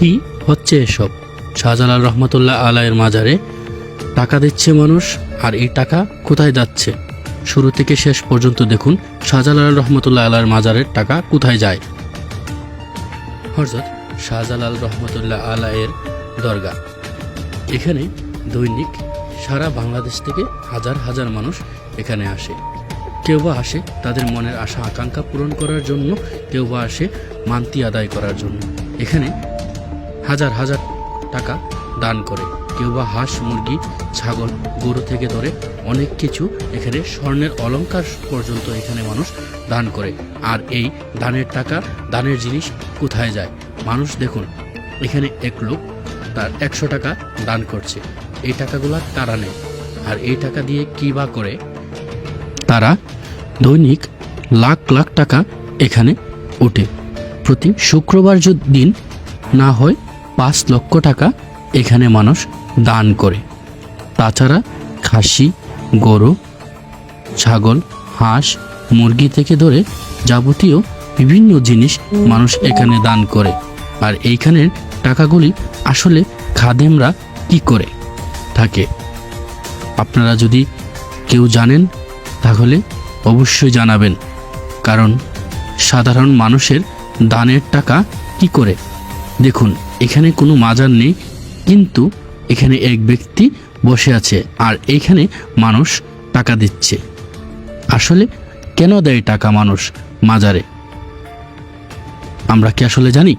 কি হচ্ছে এসব। শাহজালাল রহমতুল্লাহ আলায়ের মাজারে টাকা দিচ্ছে মানুষ, আর এই টাকা কোথায় যাচ্ছে? শুরু থেকে শেষ পর্যন্ত দেখুন শাহজালাল রহমতুল্লাহ আলাইয়ের মাজারের টাকা কোথায় যায়। হরজত শাহজালাল রহমতুল্লাহ আলায়ের দরগা। এখানে দৈনিক সারা বাংলাদেশ থেকে হাজার হাজার মানুষ এখানে আসে। কেউ বা আসে তাদের মনের আশা, আকাঙ্ক্ষা পূরণ করার জন্য, কেউ বা আসে মান্তি আদায় করার জন্য। এখানে হাজার হাজার টাকা দান করে। কেউ বা হাঁস, মুরগি, ছাগল, গরু থেকে ধরে অনেক কিছু এখানে স্বর্ণের অলঙ্কার পর্যন্ত এখানে মানুষ দান করে। আর এই দানের টাকা, দানের জিনিস কোথায় যায়? মানুষ দেখুন, এখানে এক লোক তার একশো টাকা দান করছে। এই টাকাগুলা তারা নেয়। আর এই টাকা দিয়ে কী বা করে? তারা দৈনিক লাখ লাখ টাকা এখানে ওঠে। প্রতি শুক্রবার দিন না হয় পাঁচ লক্ষ টাকা এখানে মানুষ দান করে। তাছাড়া খাসি, গরু, ছাগল, হাঁস, মুরগি থেকে ধরে যাবতীয় বিভিন্ন জিনিস মানুষ এখানে দান করে। আর এইখানের টাকাগুলি আসলে খাদেমরা কি করে থাকে? আপনারা যদি কেউ জানেন, তাহলে অবশ্যই জানাবেন। কারণ সাধারণ মানুষের দানের টাকা কি করে? দেখুন। এখানে কোনো মাজার নেই, কিন্তু এখানে এক ব্যক্তি বসে আছে আর এইখানে মানুষ টাকা দিচ্ছে। আসলে কেন দেয় টাকা মানুষ মাজারে? আমরা কি আসলে জানি?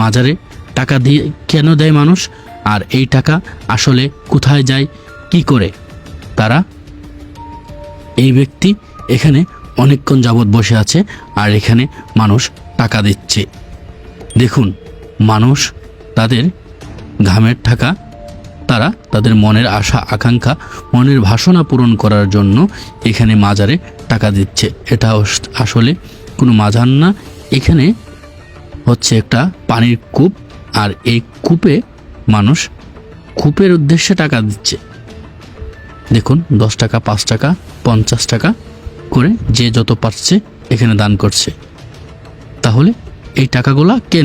মাজারে টাকা দিয়ে কেন দেয় মানুষ? আর এই টাকা আসলে কোথায় যায়? কি করে? তারা এই ব্যক্তি এখানে অনেকক্ষণ যাবৎ বসে আছে আর এখানে মানুষ টাকা দিচ্ছে। দেখুন, মানুষ তাদের ঘামের টাকা তারা তাদের মনের আশা, আকাঙ্ক্ষা, মনের ভাষণা পূরণ করার জন্য এখানে মাজারে টাকা দিচ্ছে। এটা আসলে কোনো মাজার না। এখানে হচ্ছে একটা পানির কূপ আর এই কূপে মানুষ, কূপের উদ্দেশ্যে টাকা দিচ্ছে। দেখুন, দশ টাকা, পাঁচ টাকা, পঞ্চাশ টাকা করে যে যত পারছে এখানে দান করছে। তাহলে এই টাকাগুলা কে?